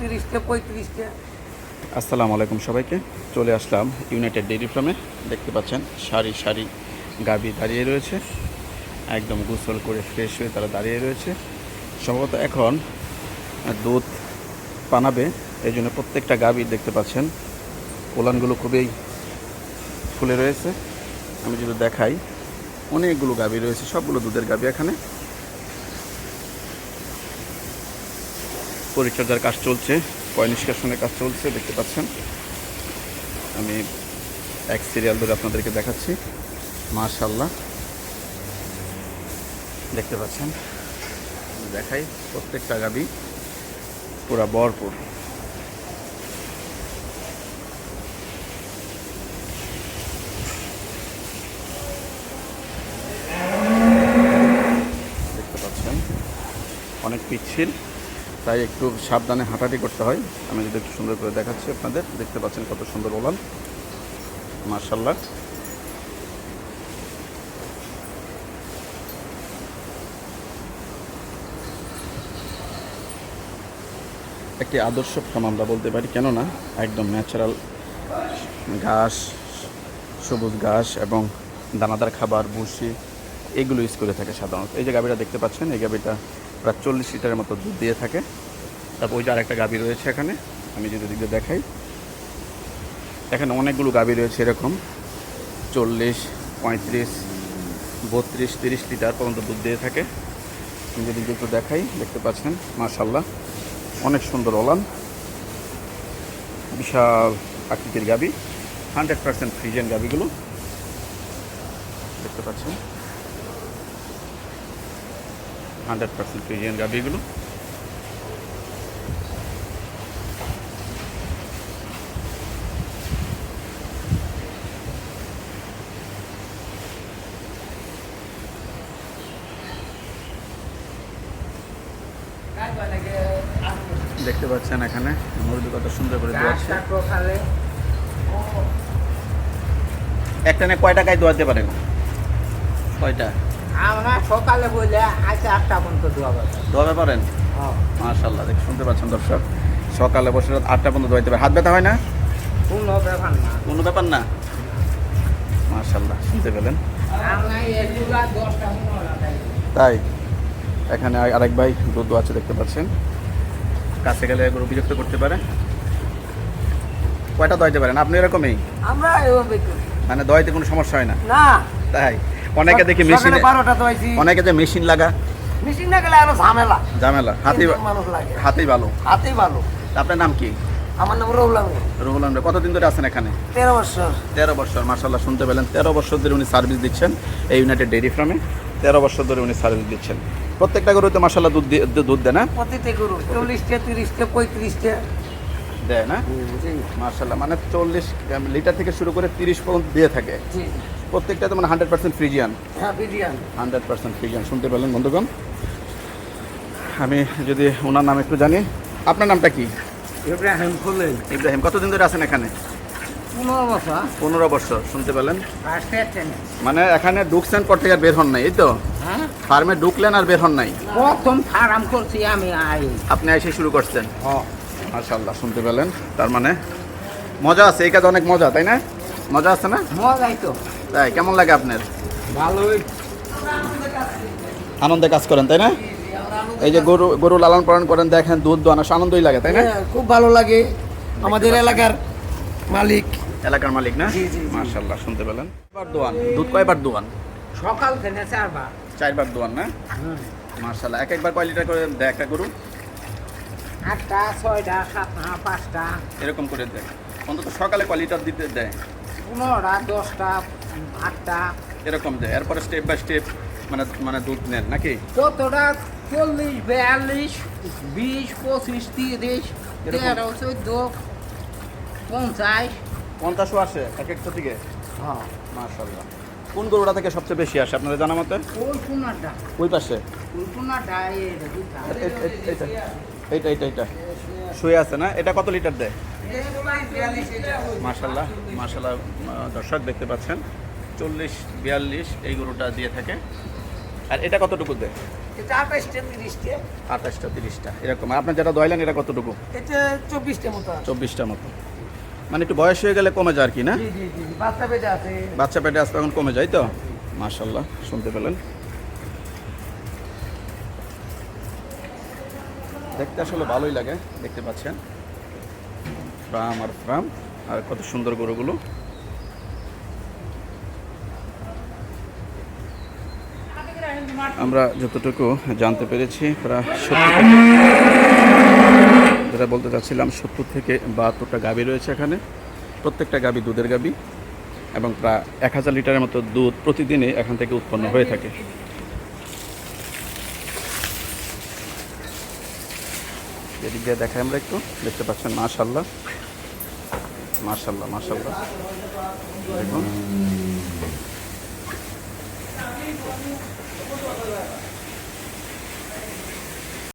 তিরিশটা, পঁয়ত্রিশটা। আসসালামু আলাইকুম সবাইকে। চলে আসলাম ইউনাইটেড ডেইরি ফার্মে দেখতে পাচ্ছেন, সারি সারি গাবি দাঁড়িয়ে রয়েছে। একদম গোসল করে ফ্রেশ হয়ে তারা দাঁড়িয়ে রয়েছে। সম্ভবত এখন দুধ পানাবে। এই জন্য প্রত্যেকটা গাবি দেখতে পাচ্ছেন পোলানগুলো খুবই ফুলে রয়েছে। আমি যদি দেখাই অনেকগুলো গাবি রয়েছে, সবগুলো দুধের গাবি এখানে। পরিচর্যার কাজ চলছে, পয় নিষ্কাশনের কাজ চলছে, দেখতে পাচ্ছেন। আমি এক সিরিয়াল ধরে আপনাদেরকে দেখাচ্ছি। মাশাল্লাহ দেখতে পাচ্ছেন। দেখাই প্রত্যেকটা গাবি পুরা ভরপুর দেখতে পাচ্ছেন অনেক পিচ্ছিল, তাই একটু সাবধানে হাঁটাহাঁটি করতে হয়। আমি যদি একটু সুন্দর করে দেখাচ্ছি আপনাদের, দেখতে পাচ্ছেন কত সুন্দর ওলান। মার্শাল্লাহ একটি আদর্শ ফার্ম আমরা বলতে পারি, কেননা একদম ন্যাচারাল ঘাস, সবুজ ঘাস এবং দানাদার খাবার, ভুসি এগুলো ইউজ করে থাকে সাধারণত। এই যে গাভীটা দেখতে পাচ্ছেন, এই গাভীটা প্রায় চল্লিশ লিটারের মতো দুধ দিয়ে থাকে। তারপর ওই যে আরেকটা গাভী রয়েছে এখানে, আমি যদি দিকে দেখাই। এখানে অনেকগুলো গাভী রয়েছে এরকম, চল্লিশ, পঁয়ত্রিশ, বত্রিশ, তিরিশ লিটার পর্যন্ত দুধ দিয়ে থাকে। আমি যদি একটু দেখাই, দেখতে পাচ্ছেন মাশাল্লাহ অনেক সুন্দর ওলান। বিশাল আকৃতির গাবি হান্ড্রেড পার্সেন্ট ফ্রিজেন গাবিগুলো দেখতে পাচ্ছেন। হান্ড্রেড পার্সেন্ট ফ্রিজিয়ান গাবিগুলো দেখতে পাচ্ছেন এখানে মুরগি কত সুন্দর করে দোয়াচ্ছে একটা না কয় টাকায় দোয়াতে পারেন কয়টা আমরা সকালে আটটা পর্যন্ত দোয়া পারেন? মাশাল্লাহ দেখ শুনতে পাচ্ছেন দর্শক। সকালে বসে রাত আটটা পর্যন্ত দোয়াইতে পারে। হাত ব্যথা হয় না? কোনো ব্যাপার না। কোনো ব্যাপার না? মাশাল্লাহ শুনতে পেলেন। তাই। এখানে আরেক ভাই দুধ আছে দেখতে পাচ্ছেন। কাছে গেলে এগুলো বিরক্ত করতে পারে। কয়টা দোয়াইতে পারেন? আপনি এরকমই? আমরা মানে দোয়াইতে কোনো সমস্যা হয় না? না। তাই? অনেকে দেখি মেশিনে। অনেকে যে মেশিন লাগা। মেশিন না গেলে আরও ঝামেলা। ঝামেলা। হাতেই তিনজন মানুষ লাগে। হাতেই ভালো। হাতেই ভালো। আপনার নাম কি? আমার নাম রহুল কতদিন ধরে আছেন এখানে? তেরো বছর। তেরো বছর মার্শাল্লাহ শুনতে পেলেন। তেরো বছর ধরে উনি সার্ভিস দিচ্ছেন এই ইউনাইটেড ডেয়ারি ফার্মে তেরো বছর ধরে উনি সার্ভিস দিচ্ছেন। প্রত্যেকটা গরুতে মার্শাল্লাহ দুধ দুধ দেয় না প্রতিতে গরু চল্লিশটা তিরিশটা পঁয়ত্রিশটা। দেয় না? মার্শাল্লাহ মানে চল্লিশ লিটার থেকে শুরু করে তিরিশ পর্যন্ত দিয়ে থাকে। প্রত্যেকটাতে মানে হান্ড্রেড পার্সেন্ট ফ্রিজিয়ান হ্যাঁ বিরিয়ানি হান্ড্রেড পার্সেন্ট ফ্রিজিয়ান শুনতে পেলেন বন্ধুগণ। আমি যদি ওনার নাম একটু জানি আপনার নামটা কি? ইব্রাহিম খুলেন ইব্রাহিম কতদিন ধরে আছেন এখানে? পনেরো বছর। পনেরো বছর শুনতে পেলেন? মানে এখানে ঢুকছেন পর থেকে আর বের হন নাই এই তো? হ্যাঁ? ফার্মে ঢুকলেন আর বের হন নাই? প্রথম ফার্ম করছি আমি আই। আপনি এসে শুরু করছেন? মাশাল্লাহ শুনতে পেলেন। তার মানে মজা আছে এই কাজ অনেক মজা তাই না? মজা আছে না? মজাই তো। তাই কেমন লাগে আপনার? ভালোই। আনন্দে কাজ করেন তাই না? এই যে গরু গরু লালন পালন করেন দেখেন দুধ দোয়ানো আনন্দই লাগে তাই না? হ্যাঁ, খুব ভালো লাগে। আমাদের এলাকার মালিক। এলাকার মালিক না? জি, জি, জি। মাশাল্লাহ শুনতে পেলেন। কয়বার দোয়ান? দুধ কয়বার দোয়ান? সকাল থেকে চারবার। চারবার দোয়ান না? মাশাল্লাহ এক একবার কয় লিটার করে দেয় একটা গরু? আটটা ছয়টা সাতটা পাঁচটা। এরকম করে দেয়। অন্তত সকালে কয় লিটার দিতে দেয়? পনেরোটা দশটা আটটা। এরকম দেয় এরপরে স্টেপ বাই স্টেপ মানে মানে দুধ নেন নাকি? যতটা চল্লিশ বিয়াল্লিশ বিশ পঁচিশ তিরিশ? তেরো চোদ্দ পঞ্চাশ। পঞ্চাশও আসে এক একটা থেকে হ্যাঁ। মাশাল্লাহ কোন গরুটা থেকে সবচেয়ে বেশি আসে আপনাদের জানা মতে? ওই পাশে? এইটা। এইটা এইটা এইটা। শুয়ে আছে না? এটা কত লিটার দেয়? মাশাল্লাহ মাশাল্লাহ দর্শক দেখতে পাচ্ছেন। চল্লিশ বিয়াল্লিশ এই গরুটা দিয়ে থাকে। আর এটা কতটুকু দেয়? এটা আঠাশটা তিরিশটা। আঠাশটা তিরিশটা এরকম। আপনার যেটা দয়লেন এটা কতটুকু? এটা চব্বিশটা মতো চব্বিশটা মতো। মানে একটু বয়স হয়ে গেলে কমে যায় আর কি না? বাচ্চা পেটে আছে। বাচ্চা পেটে আসতে এখন কমে যায় তো? মাশাল্লাহ শুনতে পেলেন। দেখতে আসলে ভালোই লাগে দেখতে পাচ্ছেন। ফ্রাম আর ফ্রাম আর কত সুন্দর গরুগুলো। আমরা যতটুকু জানতে পেরেছি, প্রায় সত্তর যেটা বলতে চাচ্ছিলাম, সত্তর থেকে বাহাত্তরটা গাভী রয়েছে এখানে। প্রত্যেকটা গাবি দুধের গাবি এবং প্রায় এক হাজার লিটারের মতো দুধ প্রতিদিনই এখান থেকে উৎপন্ন হয়ে থাকে। এদিক দিয়ে দেখাই আমরা একটু। দেখতে পাচ্ছেন মাশাল্লাহ মাশাল্লাহ মাশাল্লাহ দেখুন। 对这个